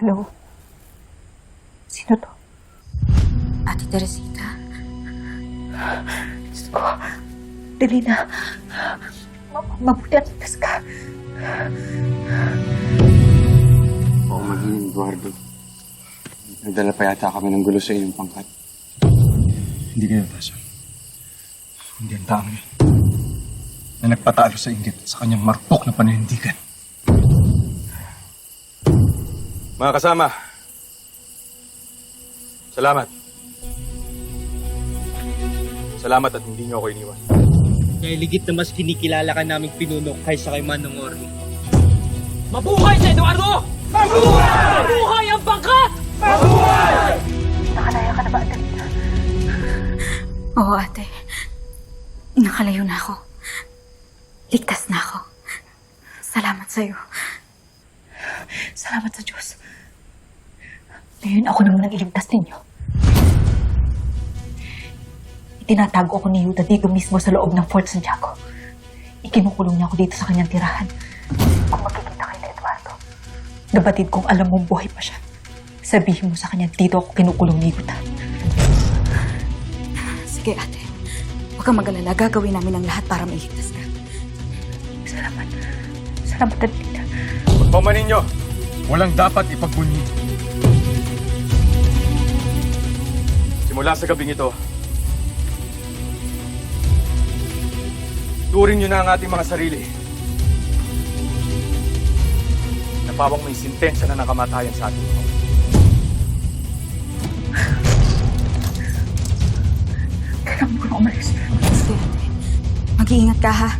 Hello? Sino to? Ate Teresita? Diyos ko. Delina. Ma- mabuti at ligtas ka. Oo, maging Eduardo. Nagdala pa yata kami ng gulo sa iyong pangkat. Hindi kayo, Tasha. Hindi ang taong yun. Na nagpatalo sa inggit at sa kanyang marupok na paninindigan. Mga kasama, salamat. Salamat at hindi niyo ako iniwan. Dahil ligit na mas kinikilala ka naming pinuno kaysa kay Manong Orly. Mabuhay si Eduardo! Mabuhay! Mabuhay ang bangkat! Nakalaya ka na ba, Delina? Oo, ate. Nakalayo na ako. Ligtas na ako. Salamat sa'yo. Salamat sa Diyos. Ngayon ako naman ang iligtas ninyo. Itinatago ako ni Yuda dito mismo sa loob ng Fort Santiago. Ikinukulong niya ako dito sa kanyang tirahan. Kung magkikita kayo na Eduardo, nabatid kong alam mong buhay pa siya. Sabihin mo sa kanya dito ako kinukulong ni Yuda. Sige, ate. Huwag kang mag-alala. Gagawin namin ang lahat para mailigtas ka. Salamat. Salamat, Adelina. Pagpamanin niyo, walang dapat ipagbunyi. Simula sa gabing ito, turing niyo na ang ating mga sarili. Na pawang may sintensya na nakamatayan sa ating mga Kailangan mo na umalis. Mag-iingat ka, ha?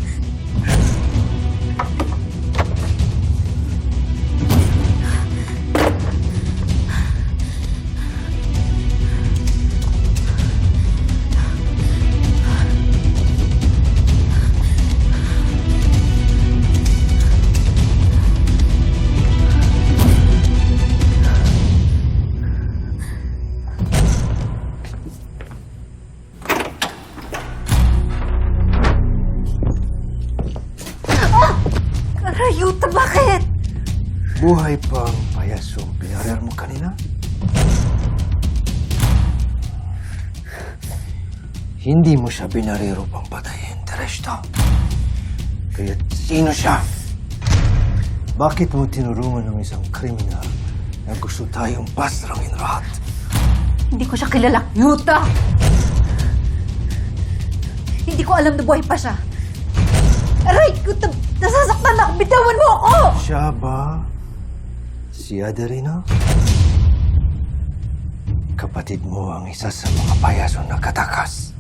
Rayuta, bakit? Buhay pa ang payasong pinarer mo kanina? Hindi mo siya binarero pang patayin, Teresto. Kaya sino siya? Bakit mo tinurungan ng isang kriminal na gusto tayong pasrangin lahat? Hindi ko siya kilala. Yuta! Hindi ko alam na buhay pa siya. Aray! na- Nasasaktan ako! Bitawan mo ako! Siya ba si Adelina? Kapatid mo ang isa sa mga payaso na katakas.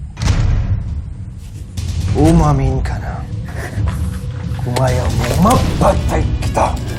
Umamin ka na. Kung ayaw mo, mapatay kita.